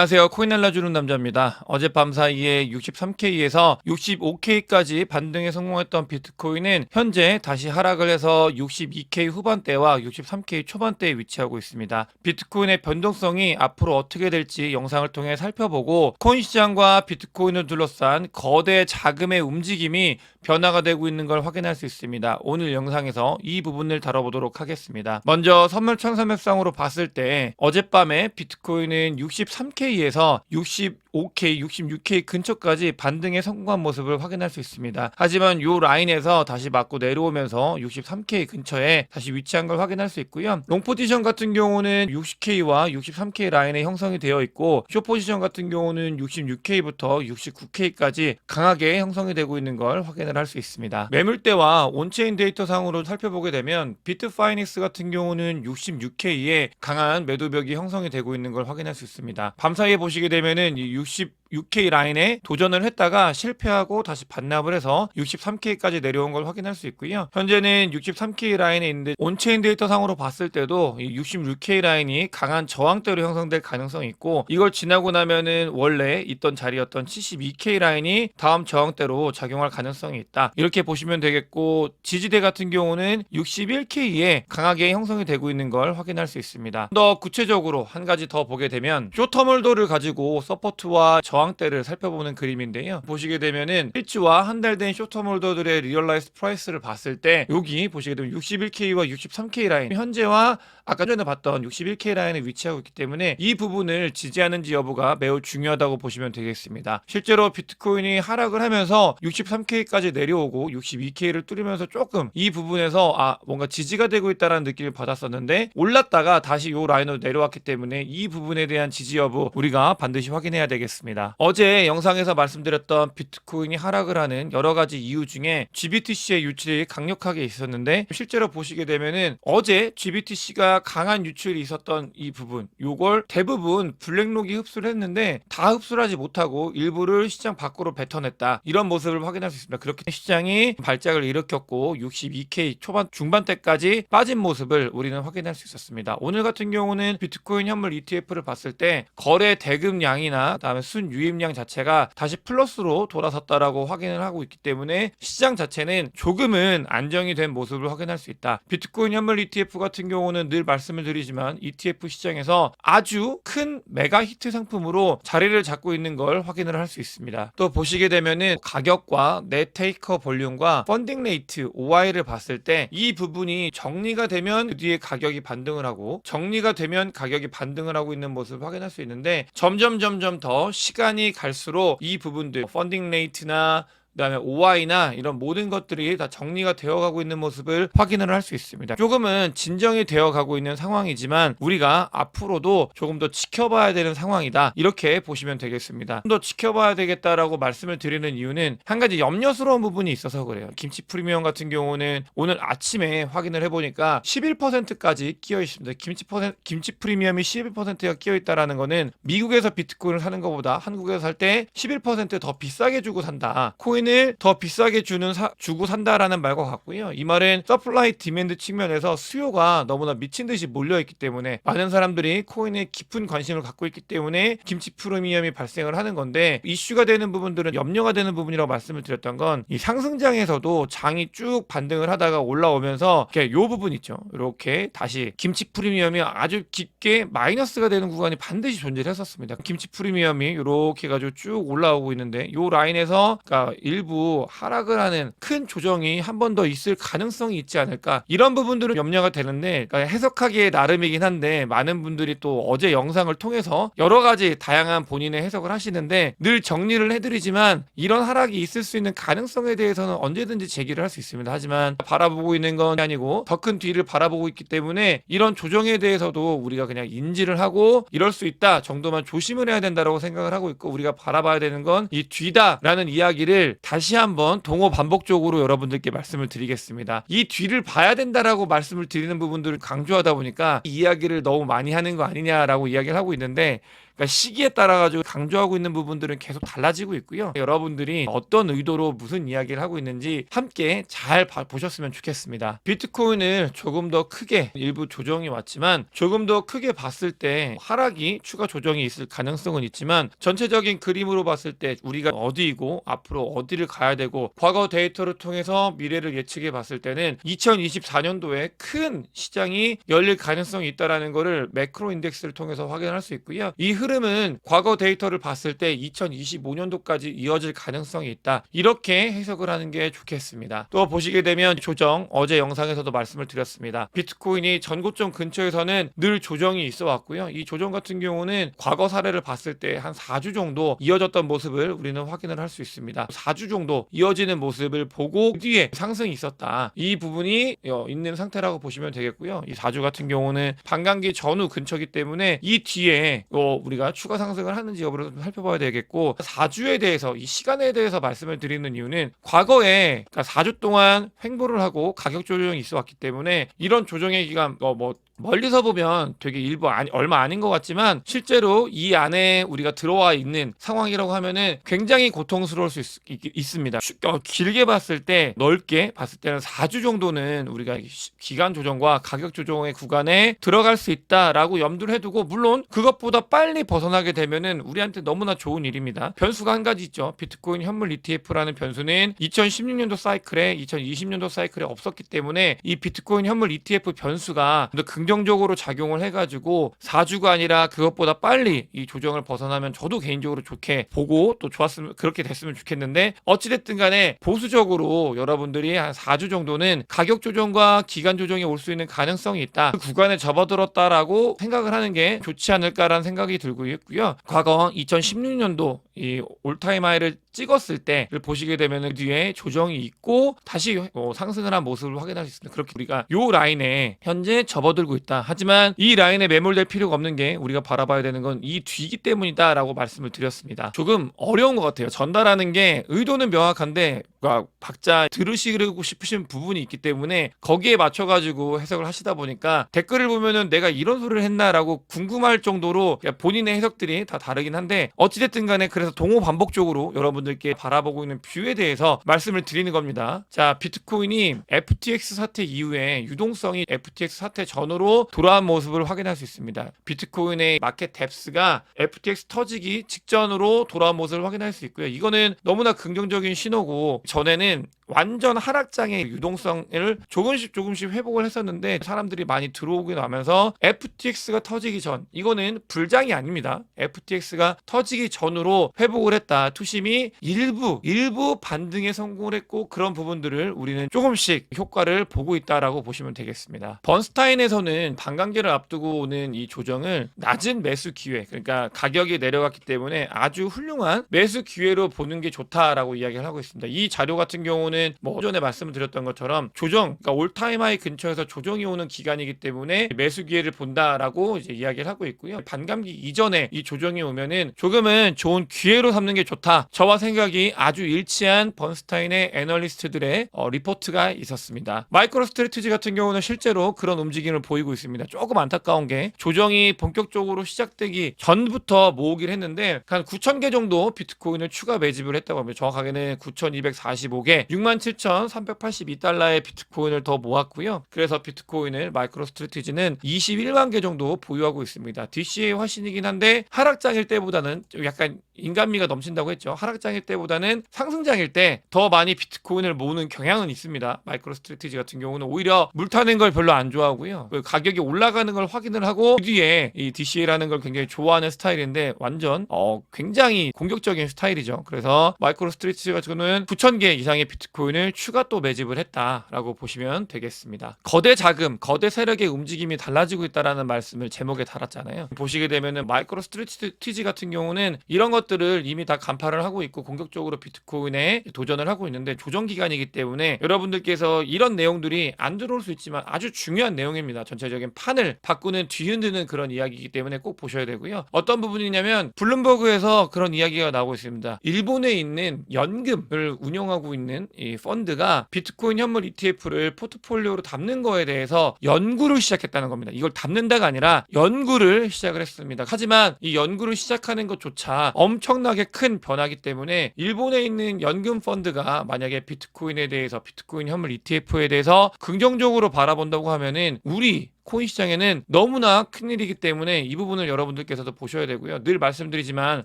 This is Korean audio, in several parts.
안녕하세요. 코인 알려주는 남자입니다. 어젯밤 사이에 63K에서 65K까지 반등에 성공했던 비트코인은 현재 다시 하락을 해서 62K 후반대와 63K 초반대에 위치하고 있습니다. 비트코인의 변동성이 앞으로 어떻게 될지 영상을 통해 살펴보고 코인 시장과 비트코인을 둘러싼 거대 자금의 움직임이 변화가 되고 있는 걸 확인할 수 있습니다. 오늘 영상에서 이 부분을 다뤄보도록 하겠습니다. 먼저 선물 천사맥상으로 봤을 때 어젯밤에 비트코인은 63K 에서 65K, 66K 근처까지 반등에 성공한 모습을 확인할 수 있습니다. 하지만 이 라인에서 다시 맞고 내려오면서 63K 근처에 다시 위치한 걸 확인할 수 있고요. 롱 포지션 같은 경우는 60K와 63K 라인에 형성이 되어 있고 쇼 포지션 같은 경우는 66K부터 69K까지 강하게 형성이 되고 있는 걸 확인을 할 수 있습니다. 매물대와 온체인 데이터 상으로 살펴보게 되면 비트 파이닉스 같은 경우는 66K에 강한 매도벽이 형성이 되고 있는 걸 확인할 수 있습니다. 밤 영상에 보시게 되면은 60 6K 라인에 도전을 했다가 실패하고 다시 반납을 해서 63K까지 내려온 걸 확인할 수 있고요. 현재는 63K 라인에 있는데 온체인 데이터 상으로 봤을 때도 66K 라인이 강한 저항대로 형성될 가능성이 있고 이걸 지나고 나면은 원래 있던 자리였던 72K 라인이 다음 저항대로 작용할 가능성이 있다. 이렇게 보시면 되겠고 지지대 같은 경우는 61K에 강하게 형성이 되고 있는 걸 확인할 수 있습니다. 더 구체적으로 한 가지 더 보게 되면 쇼터멀도를 가지고 서포트와 저항 대를 살펴보는 그림인데요. 보시게 되면은 필지와 한 달 된 쇼터몰더들의 리얼라이스 프라이스를 봤을 때 여기 보시게 되면 61K와 63K 라인 현재와 아까 전에 봤던 61K 라인에 위치하고 있기 때문에 이 부분을 지지하는지 여부가 매우 중요하다고 보시면 되겠습니다. 실제로 비트코인이 하락을 하면서 63K까지 내려오고 62K를 뚫으면서 조금 이 부분에서 아 뭔가 지지가 되고 있다는 느낌을 받았었는데 올랐다가 다시 요 라인으로 내려왔기 때문에 이 부분에 대한 지지 여부 우리가 반드시 확인해야 되겠습니다. 어제 영상에서 말씀드렸던 비트코인이 하락을 하는 여러 가지 이유 중에 GBTC의 유출이 강력하게 있었는데 실제로 보시게 되면은 어제 GBTC가 강한 유출이 있었던 이 부분 요걸 대부분 블랙록이 흡수를 했는데 다 흡수를 하지 못하고 일부를 시장 밖으로 뱉어냈다 이런 모습을 확인할 수 있습니다. 그렇게 시장이 발작을 일으켰고 62K 초반 중반대까지 빠진 모습을 우리는 확인할 수 있었습니다. 오늘 같은 경우는 비트코인 현물 ETF를 봤을 때 거래 대금량이나 그다음에 순 유입량 자체가 다시 플러스로 돌아섰다라고 확인을 하고 있기 때문에 시장 자체는 조금은 안정이 된 모습을 확인할 수 있다. 비트코인 현물 ETF 같은 경우는 늘 말씀을 드리지만 ETF 시장에서 아주 큰 메가 히트 상품으로 자리를 잡고 있는 걸 확인을 할 수 있습니다. 또 보시게 되면은 가격과 넷 테이커 볼륨과 펀딩 레이트 OI를 봤을 때 이 부분이 정리가 되면 그 뒤에 가격이 반등을 하고 정리가 되면 가격이 반등을 하고 있는 모습을 확인할 수 있는데 점점 점점 더 시간 이 갈수록 이 부분들 펀딩 레이트나 그다음에 OI나 이런 모든 것들이 다 정리가 되어가고 있는 모습을 확인을 할 수 있습니다. 조금은 진정이 되어가고 있는 상황이지만 우리가 앞으로도 조금 더 지켜봐야 되는 상황이다. 이렇게 보시면 되겠습니다. 좀 더 지켜봐야 되겠다라고 말씀을 드리는 이유는 한 가지 염려스러운 부분이 있어서 그래요. 김치 프리미엄 같은 경우는 오늘 아침에 확인을 해보니까 11%까지 끼어 있습니다. 김치 퍼센 김치 프리미엄이 11%가 끼어 있다라는 거는 미국에서 비트코인을 사는 것보다 한국에서 살 때 11%더 비싸게 주고 산다. 코인 을 더 비싸게 주는 사, 주고 산다라는 말과 같고요. 이 말은 서플라이 디맨드 측면에서 수요가 너무나 미친 듯이 몰려 있기 때문에 많은 사람들이 코인에 깊은 관심을 갖고 있기 때문에 김치 프리미엄이 발생을 하는 건데 이슈가 되는 부분들은 염려가 되는 부분이라고 말씀을 드렸던 건 이 상승장에서도 장이 쭉 반등을 하다가 올라오면서 이렇게 요 부분 있죠. 이렇게 다시 김치 프리미엄이 아주 깊게 마이너스가 되는 구간이 반드시 존재를 했었습니다. 김치 프리미엄이 이렇게 가지고 쭉 올라오고 있는데 요 라인에서 그러니까 일부 하락을 하는 큰 조정이 한 번 더 있을 가능성이 있지 않을까 이런 부분들은 염려가 되는데 그러니까 해석하기에 나름이긴 한데 많은 분들이 또 어제 영상을 통해서 여러 가지 다양한 본인의 해석을 하시는데 늘 정리를 해드리지만 이런 하락이 있을 수 있는 가능성에 대해서는 언제든지 제기를 할 수 있습니다. 하지만 바라보고 있는 건 아니고 더 큰 뒤를 바라보고 있기 때문에 이런 조정에 대해서도 우리가 그냥 인지를 하고 이럴 수 있다 정도만 조심을 해야 된다라고 생각을 하고 있고 우리가 바라봐야 되는 건 이 뒤다라는 이야기를 다시 한번 동호 반복적으로 여러분들께 말씀을 드리겠습니다. 이 뒤를 봐야 된다라고 말씀을 드리는 부분들을 강조하다 보니까 이 이야기를 너무 많이 하는 거 아니냐라고 이야기를 하고 있는데 그러니까 시기에 따라 가지고 강조하고 있는 부분들은 계속 달라지고 있고요. 여러분들이 어떤 의도로 무슨 이야기를 하고 있는지 함께 잘 봐- 보셨으면 좋겠습니다. 비트코인을 조금 더 크게 일부 조정이 왔지만 조금 더 크게 봤을 때 하락이 추가 조정이 있을 가능성은 있지만 전체적인 그림으로 봤을 때 우리가 어디이고 앞으로 어디를 가야 되고 과거 데이터를 통해서 미래를 예측해 봤을 때는 2024년도에 큰 시장이 열릴 가능성이 있다라는 것을 매크로 인덱스를 통해서 확인할 수 있고요. 이 흐름 은 과거 데이터를 봤을 때 2025년도까지 이어질 가능성이 있다. 이렇게 해석을 하는 게 좋겠습니다. 또 보시게 되면 조정 어제 영상에서도 말씀을 드렸습니다. 비트코인이 전고점 근처에서는 늘 조정이 있어 왔고요. 이 조정 같은 경우는 과거 사례를 봤을 때 한 4주 정도 이어졌던 모습을 우리는 확인을 할 수 있습니다. 4주 정도 이어지는 모습을 보고 그 뒤에 상승이 있었다. 이 부분이 어, 있는 상태라고 보시면 되겠고요. 이 4주 같은 경우는 반감기 전후 근처기 때문에 이 뒤에 어, 우리가 추가 상승을 하는지 여부를 좀 살펴봐야 되겠고 4주에 대해서 이 시간에 대해서 말씀을 드리는 이유는 과거에 그러니까 4주 동안 횡보를 하고 가격 조정이 있어 왔기 때문에 이런 조정의 기간 어, 뭐 멀리서 보면 되게 일부 아니, 얼마 아닌 것 같지만 실제로 이 안에 우리가 들어와 있는 상황이라고 하면은 굉장히 고통스러울 수 있, 습니다 길게 봤을 때 넓게 봤을 때는 4주 정도는 우리가 시- 기간 조정과 가격 조정의 구간에 들어갈 수 있다라고 염두를 해두고 물론 그것보다 빨리 벗어나게 되면은 우리한테 너무나 좋은 일입니다. 변수가 한 가지 있죠. 비트코인 현물 ETF라는 변수는 2016년도 사이클에 2020년도 사이클에 없었기 때문에 이 비트코인 현물 ETF 변수가 더 긍정적으로 작용을 해가지고 4주가 아니라 그것보다 빨리 이 조정을 벗어나면 저도 개인적으로 좋게 보고 또 좋았으면 그렇게 됐으면 좋겠는데 어찌됐든 간에 보수적으로 여러분들이 한 4주 정도는 가격 조정과 기간 조정이 올 수 있는 가능성이 있다. 그 구간에 접어들었다라고 생각을 하는 게 좋지 않을까라는 생각이 들고 있고요. 과거 2016년도 이 올타임 하이를 찍었을 때를 보시게 되면 그 뒤에 조정이 있고 다시 어, 상승을 한 모습을 확인할 수 있습니다. 그렇게 우리가 요 라인에 현재 접어들고 있다. 하지만 이 라인에 매몰될 필요가 없는 게 우리가 바라봐야 되는 건 이 뒤기 때문이다라고 말씀을 드렸습니다. 조금 어려운 것 같아요. 전달하는 게 의도는 명확한데 그러니까 각자 들으시고 싶으신 부분이 있기 때문에 거기에 맞춰가지고 해석을 하시다 보니까 댓글을 보면은 내가 이런 소리를 했나라고 궁금할 정도로 본인의 해석들이 다 다르긴 한데 어찌됐든 간에 그래서 동호 반복적으로 여러분들께 바라보고 있는 뷰에 대해서 말씀을 드리는 겁니다. 자, 비트코인이 FTX 사태 이후에 유동성이 FTX 사태 전후로 돌아온 모습을 확인할 수 있습니다. 비트코인의 마켓 뎁스가 FTX 터지기 직전으로 돌아온 모습을 확인할 수 있고요. 이거는 너무나 긍정적인 신호고 전에는 완전 하락장의 유동성을 조금씩 조금씩 회복을 했었는데 사람들이 많이 들어오고 나면서 FTX가 터지기 전 이거는 불장이 아닙니다. FTX가 터지기 전으로 회복을 했다. 투심이 일부 일부 반등에 성공을 했고 그런 부분들을 우리는 조금씩 효과를 보고 있다라고 보시면 되겠습니다. 번스타인에서는 반감기를 앞두고 오는 이 조정을 낮은 매수 기회 그러니까 가격이 내려갔기 때문에 아주 훌륭한 매수 기회로 보는 게 좋다라고 이야기를 하고 있습니다. 이 자료 같은 경우는 뭐 전에 말씀을 드렸던 것처럼 조정, 그러니까 올타임 하이 근처에서 조정이 오는 기간이기 때문에 매수 기회를 본다라고 이제 이야기를 하고 있고요. 반감기 이전에 이 조정이 오면은 조금은 좋은 기회로 삼는 게 좋다. 저와 생각이 아주 일치한 번스타인의 애널리스트들의 어, 리포트가 있었습니다. 마이크로 스트레티지 같은 경우는 실제로 그런 움직임을 보이고 있습니다. 조금 안타까운 게 조정이 본격적으로 시작되기 전부터 모으긴 했는데 한 9천 개 정도 비트코인을 추가 매집을 했다고 합니다. 정확하게는 9,245개, 67,382달러의 비트코인을 더 모았고요. 그래서 비트코인을 마이크로 스트레티지는 21만 개 정도 보유하고 있습니다. DCA 화신이긴 한데 하락장일 때보다는 좀 약간 인간미가 넘친다고 했죠. 하락장일 때보다는 상승장일 때 더 많이 비트코인을 모으는 경향은 있습니다. 마이크로 스트레티지 같은 경우는 오히려 물타는 걸 별로 안 좋아하고요. 그 가격이 올라가는 걸 확인을 하고 그 뒤에 이 DCA라는 걸 굉장히 좋아하는 스타일인데 완전 어 굉장히 공격적인 스타일이죠. 그래서 마이크로 스트레티지 같은 경우는 9,000개 이상의 비트코인을 추가 또 매집을 했다라고 보시면 되겠습니다. 거대 자금, 거대 세력의 움직임이 달라지고 있다라는 말씀을 제목에 달았잖아요. 보시게 되면은 마이크로 스트레티지 같은 경우는 이런 것 들을 이미 다 간파를 하고 있고 공격적으로 비트코인에 도전을 하고 있는데 조정 기간이기 때문에 여러분들께서 이런 내용들이 안 들어올 수 있지만 아주 중요한 내용입니다. 전체적인 판을 바꾸는 뒤흔드는 그런 이야기이기 때문에 꼭 보셔야 되고요. 어떤 부분이냐면 블룸버그에서 그런 이야기가 나오고 있습니다. 일본에 있는 연금을 운영하고 있는 이 펀드가 비트코인 현물 ETF를 포트폴리오로 담는 거에 대해서 연구를 시작했다는 겁니다. 이걸 담는다가 아니라 연구를 시작을 했습니다. 하지만 이 연구를 시작하는 것조차 엄 청나게 큰 변화기 때문에 일본에 있는 연금 펀드가 만약에 비트코인에 대해서 비트코인 현물 ETF에 대해서 긍정적으로 바라본다고 하면은 우리 코인 시장에는 너무나 큰 일이기 때문에 이 부분을 여러분들께서도 보셔야 되고요. 늘 말씀드리지만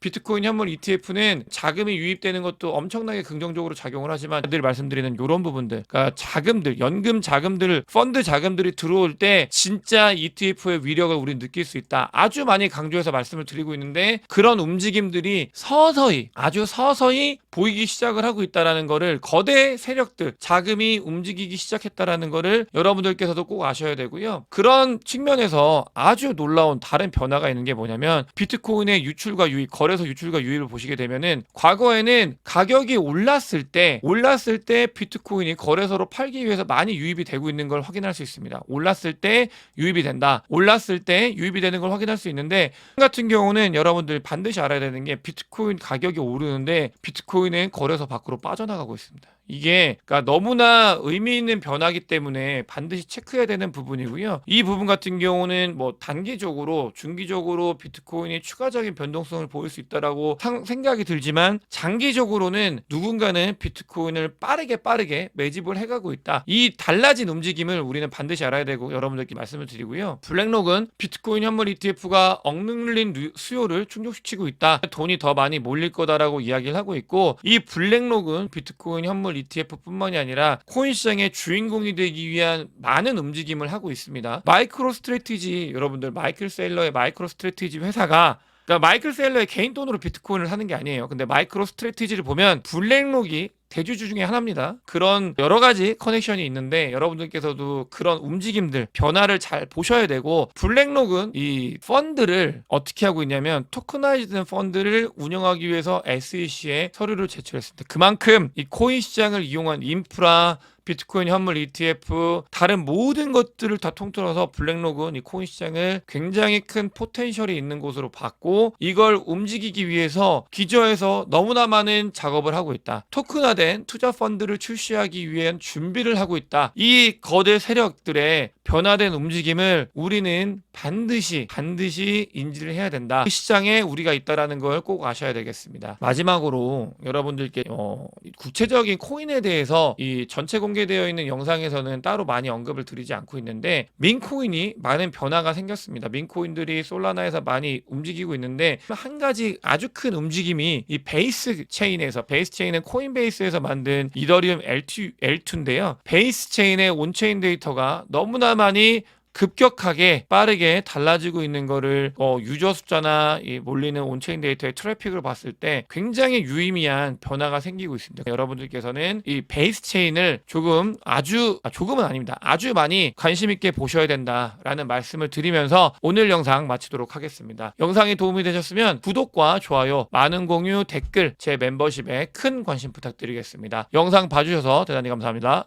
비트코인 현물 ETF는 자금이 유입되는 것도 엄청나게 긍정적으로 작용을 하지만 늘 말씀드리는 이런 부분들, 그러니까 자금들, 연금 자금들, 펀드 자금들이 들어올 때 진짜 ETF의 위력을 우리 느낄 수 있다. 아주 많이 강조해서 말씀을 드리고 있는데 그런 움직임들이 서서히 아주 서서히 보이기 시작을 하고 있다라는 거를 거대 세력들 자금이 움직이기 시작했다라는 거를 여러분들께서도 꼭 아셔야 되고요. 그런 측면에서 아주 놀라운 다른 변화가 있는 게 뭐냐면 비트코인의 유출과 유입, 거래소 유출과 유입을 보시게 되면은 과거에는 가격이 올랐을 때 올랐을 때 비트코인이 거래소로 팔기 위해서 많이 유입이 되고 있는 걸 확인할 수 있습니다. 올랐을 때 유입이 된다. 올랐을 때 유입이 되는 걸 확인할 수 있는데 같은 경우는 여러분들 반드시 알아야 되는 게 비트코인 가격이 오르는데 비트코인은 거래소 밖으로 빠져나가고 있습니다. 이게 그러니까 너무나 의미 있는 변화기 때문에 반드시 체크해야 되는 부분이고요. 이 부분 같은 경우는 뭐 단기적으로, 중기적으로 비트코인이 추가적인 변동성을 보일 수 있다라고 상- 생각이 들지만 장기적으로는 누군가는 비트코인을 빠르게 빠르게 매집을 해가고 있다. 이 달라진 움직임을 우리는 반드시 알아야 되고 여러분들께 말씀을 드리고요. 블랙록은 비트코인 현물 ETF가 억눌린 루- 수요를 충족시키고 있다. 돈이 더 많이 몰릴 거다라고 이야기를 하고 있고 이 블랙록은 비트코인 현물 ETF뿐만이 아니라 코인 시장의 주인공이 되기 위한 많은 움직임을 하고 있습니다. 마이크로 스트레티지 여러분들 마이클 셀러의 마이크로 스트레티지 회사가 그러니까 마이클 셀러의 개인 돈으로 비트코인을 사는 게 아니에요. 근데 마이크로 스트레티지를 보면 블랙록이 대주주 중에 하나입니다. 그런 여러 가지 커넥션이 있는데 여러분들께서도 그런 움직임들, 변화를 잘 보셔야 되고 블랙록은 이 펀드를 어떻게 하고 있냐면 토크나이즈된 펀드를 운영하기 위해서 SEC에 서류를 제출했습니다. 그만큼 이 코인 시장을 이용한 인프라 비트코인 현물 ETF 다른 모든 것들을 다 통틀어서 블랙록은 이 코인 시장을 굉장히 큰 포텐셜이 있는 곳으로 봤고 이걸 움직이기 위해서 기저에서 너무나 많은 작업을 하고 있다. 토큰화된 투자 펀드를 출시하기 위한 준비를 하고 있다. 이 거대 세력들의 변화된 움직임을 우리는 반드시 반드시 인지를 해야 된다. 그 시장에 우리가 있다라는 걸 꼭 아셔야 되겠습니다. 마지막으로 여러분들께 어, 구체적인 코인에 대해서 이 전체 공개되어 있는 영상에서는 따로 많이 언급을 드리지 않고 있는데 민코인이 많은 변화가 생겼습니다. 민코인들이 솔라나에서 많이 움직이고 있는데 한 가지 아주 큰 움직임이 이 베이스 체인에서 베이스 체인은 코인베이스에서 만든 이더리움 L2, L2인데요. 베이스 체인의 온체인 데이터가 너무나 많이 급격하게 빠르게 달라지고 있는 거를 어, 유저 숫자나 이 몰리는 온체인 데이터의 트래픽을 봤을 때 굉장히 유의미한 변화가 생기고 있습니다. 여러분들께서는 이 베이스 체인을 조금 아주 아, 조금은 아닙니다. 아주 많이 관심 있게 보셔야 된다라는 말씀을 드리면서 오늘 영상 마치도록 하겠습니다. 영상이 도움이 되셨으면 구독과 좋아요, 많은 공유, 댓글 제 멤버십에 큰 관심 부탁드리겠습니다. 영상 봐주셔서 대단히 감사합니다.